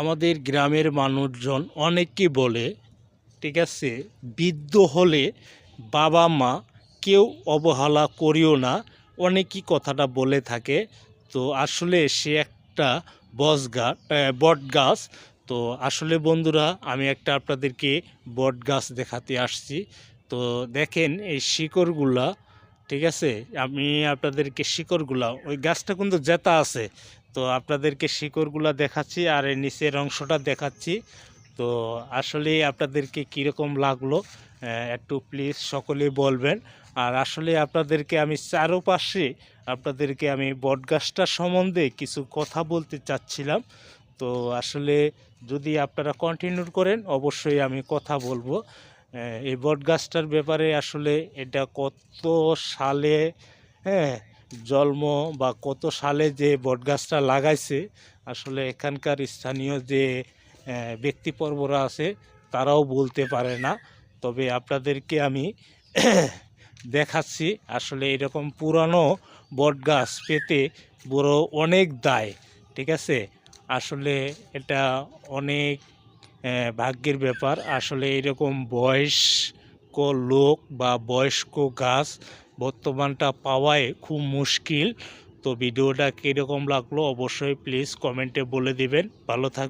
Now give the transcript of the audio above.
আমাদের গ্রামের মানুষজন অনেকে বলে, ঠিক আছে, বৃদ্ধ হলে বাবা মা কেউ অবহেলা করিও না। অনেকই কথাটা বলে থাকে। তো আসলে সে একটা বস গাছ বট গাছ তো আসলে বন্ধুরা, আমি একটা আপনাদেরকে বট গাছ দেখাতে আসছি। তো দেখেন এই শিকড়গুলা ঠিক আছে? আমি আপনাদেরকে শিকড়গুলা, ওই গাছটা কিন্তু জেতা আছে। তো আপনাদেরকে শিকড়গুলা দেখাচ্ছি আর এই নিচের অংশটা দেখাচ্ছি। তো আসলে আপনাদেরকে কীরকম লাগল একটু প্লিজ সকলে বলবেন। আর আসলে আপনাদেরকে আমি চারোপাশে, আপনাদেরকে আমি বটগাছটা সম্বন্ধে কিছু কথা বলতে চাচ্ছিলাম। তো আসলে যদি আপনারা কন্টিনিউ করেন, অবশ্যই আমি কথা বলব। আহ, এই বটগাছটার ব্যাপারে আসলে এটা কত সালে হ্যাঁ জন্ম বা কত সালে যে বটগাছটা লাগাইছে আসলে এখানকার স্থানীয় যে আহ, ব্যক্তিপর্বরা আছে তারাও বলতে পারে না। তবে আপনাদেরকে আমি দেখাচ্ছি আসলে এরকম পুরানো বটগাছ পেতে বড় অনেক দায় ঠিক আছে? আসলে এটা অনেক ভাগ্যের ব্যাপার। আসলে এরকম বয়স্ক লোক বা বয়স্ক গাছ বর্তমানটা পাওয়ায় খুব মুশকিল। তো ভিডিওটা কীরকম লাগল অবশ্যই প্লিজ কমেন্টে বলে দিবেন। ভালো থাক